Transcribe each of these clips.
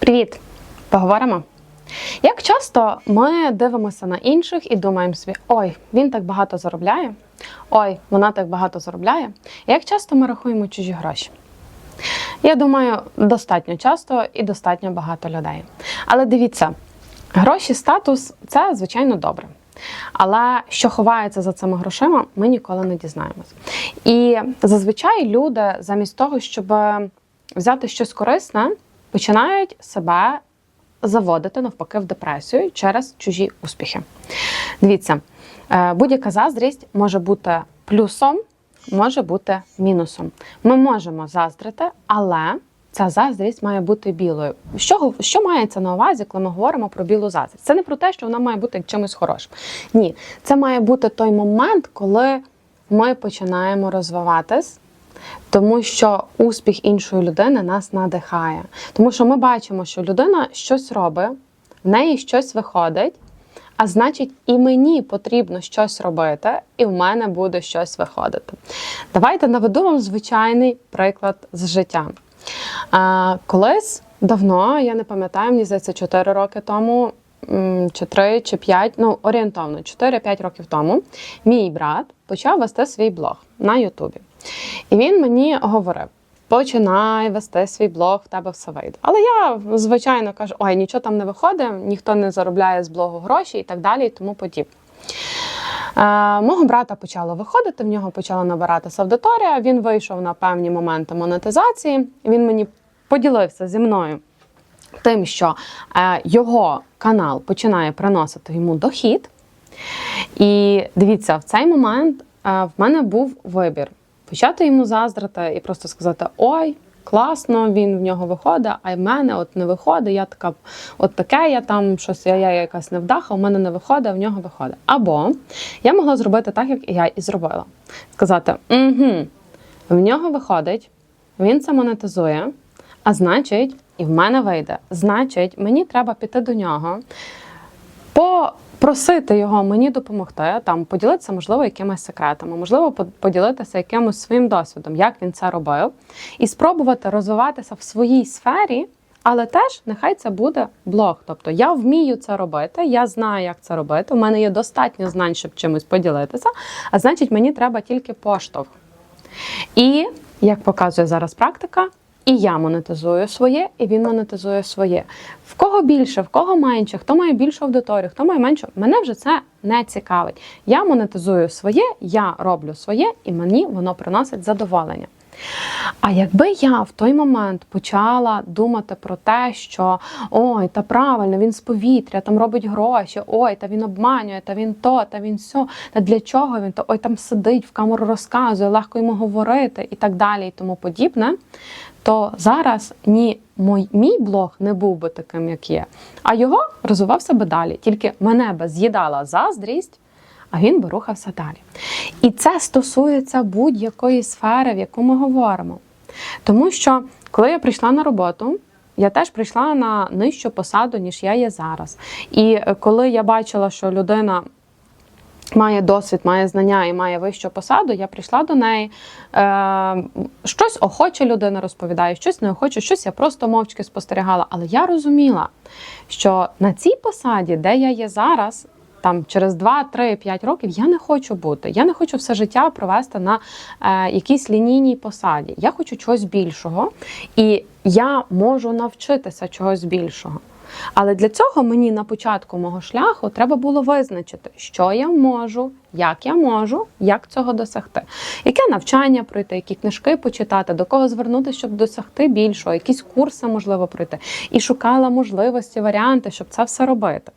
Привіт! Поговоримо. Як часто ми дивимося на інших і думаємо собі, ой, він так багато заробляє, ой, вона так багато заробляє. Як часто ми рахуємо чужі гроші? Я думаю, достатньо часто і достатньо багато людей. Але дивіться, гроші, статус це звичайно добре. Але що ховається за цими грошима, ми ніколи не дізнаємось. І зазвичай люди, замість того, щоб взяти щось корисне, починають себе заводити навпаки в депресію через чужі успіхи. Дивіться, е, будь-яка заздрість може бути плюсом, може бути мінусом. Ми можемо заздрити, але ця заздрість має бути білою. Що, що мається на увазі, коли ми говоримо про білу заздрість? Це не про те, що вона має бути чимось хорошим. Ні, це має бути той момент, коли ми починаємо розвиватись. Тому що успіх іншої людини нас надихає. Тому що ми бачимо, що людина щось робить, в неї щось виходить, а значить, і мені потрібно щось робити, і в мене буде щось виходити. Давайте наведу вам звичайний приклад з життя. Колись давно, я не пам'ятаю, мені здається, 4 роки тому. Чи 3, чи 5, ну орієнтовно 4-5 років тому мій брат почав вести свій блог на Ютубі. І він мені говорив: починай вести свій блог, в тебе все вийде. Але я, звичайно, кажу: ой, нічого там не виходить, ніхто не заробляє з блогу гроші і так далі, і тому подібне. Е, мого брата почало виходити, в нього почала набиратися аудиторія. Він вийшов на певні моменти монетизації. Він мені поділився зі мною тим, що е, його канал починає приносити йому дохід. І дивіться, в цей момент е, в мене був вибір почати йому заздрити і просто сказати: Ой, класно, він в нього виходить, а в мене от не виходить. Я така, от таке, я там щось, я, я якась невдаха, у мене не виходить, а в нього виходить. Або я могла зробити так, як я і зробила. Сказати: угу, в нього виходить, він це монетизує, а значить, і в мене вийде. Значить, мені треба піти до нього попросити його мені допомогти, там поділитися, можливо, якимись секретами, можливо, поділитися якимось своїм досвідом, як він це робив, і спробувати розвиватися в своїй сфері. Але теж нехай це буде блог. Тобто я вмію це робити, я знаю, як це робити. У мене є достатньо знань, щоб чимось поділитися. А значить, мені треба тільки поштовх. І як показує зараз практика, і я монетизую своє, і він монетизує своє. В кого більше, в кого менше, хто має більшу аудиторію, хто має меншу, мене вже це не цікавить. Я монетизую своє, я роблю своє, і мені воно приносить задоволення. А якби я в той момент почала думати про те, що ой, та правильно, він з повітря, там робить гроші, ой, та він обманює, та він то, та він сьо, та для чого він то, ой, там сидить, в камеру розказує, легко йому говорити і так далі, і тому подібне, то зараз ні мій, мій блог не був би таким, як є, а його розвивався би далі. Тільки мене би з'їдала заздрість а він би рухався далі. І це стосується будь-якої сфери, в яку ми говоримо. Тому що, коли я прийшла на роботу, я теж прийшла на нижчу посаду, ніж я є зараз. І е, коли я бачила, що людина. Має досвід, має знання і має вищу посаду. Я прийшла до неї. Е, щось охоче людина розповідає, щось не охоче, щось я просто мовчки спостерігала. Але я розуміла, що на цій посаді, де я є зараз, там через 2, 3, 5 років я не хочу бути. Я не хочу все життя провести на е, якійсь лінійній посаді. Я хочу чогось більшого, і я можу навчитися чогось більшого. Але для цього мені на початку мого шляху треба було визначити, що я можу, як я можу, як цього досягти. Яке навчання пройти, які книжки почитати, до кого звернутися, щоб досягти більшого, якісь курси можливо пройти. І шукала можливості, варіанти, щоб це все робити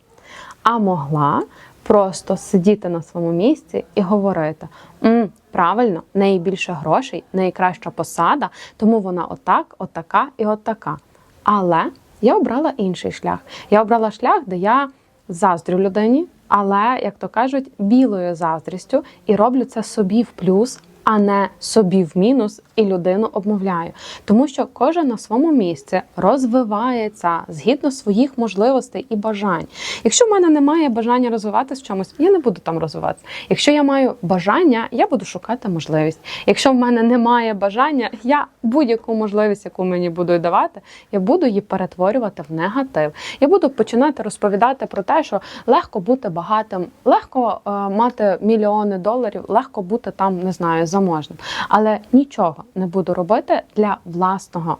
а могла просто сидіти на своєму місці і говорити: М, правильно, в неї більше грошей, в неї краща посада, тому вона отак, отака і отака. Але я обрала інший шлях. Я обрала шлях, де я заздрю людині, але, як то кажуть, білою заздрістю і роблю це собі в плюс. А не собі в мінус і людину обмовляю. Тому що кожен на своєму місці розвивається згідно своїх можливостей і бажань. Якщо в мене немає бажання розвиватися в чомусь, я не буду там розвиватися. Якщо я маю бажання, я буду шукати можливість. Якщо в мене немає бажання, я будь-яку можливість, яку мені будуть давати, я буду її перетворювати в негатив. Я буду починати розповідати про те, що легко бути багатим, легко е, мати мільйони доларів, легко бути там, не знаю, заможним. Але нічого не буду робити для власного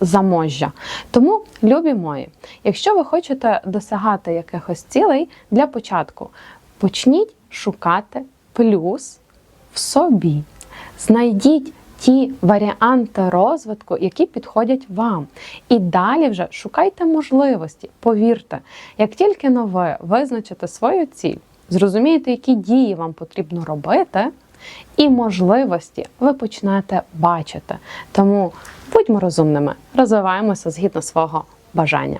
заможжя. Тому, любі мої, якщо ви хочете досягати якихось цілей, для початку почніть шукати плюс в собі. Знайдіть ті варіанти розвитку, які підходять вам. І далі вже шукайте можливості. Повірте, як тільки но ви визначите свою ціль, зрозумієте, які дії вам потрібно робити, і можливості ви почнете бачити. Тому будьмо розумними, розвиваємося згідно свого бажання.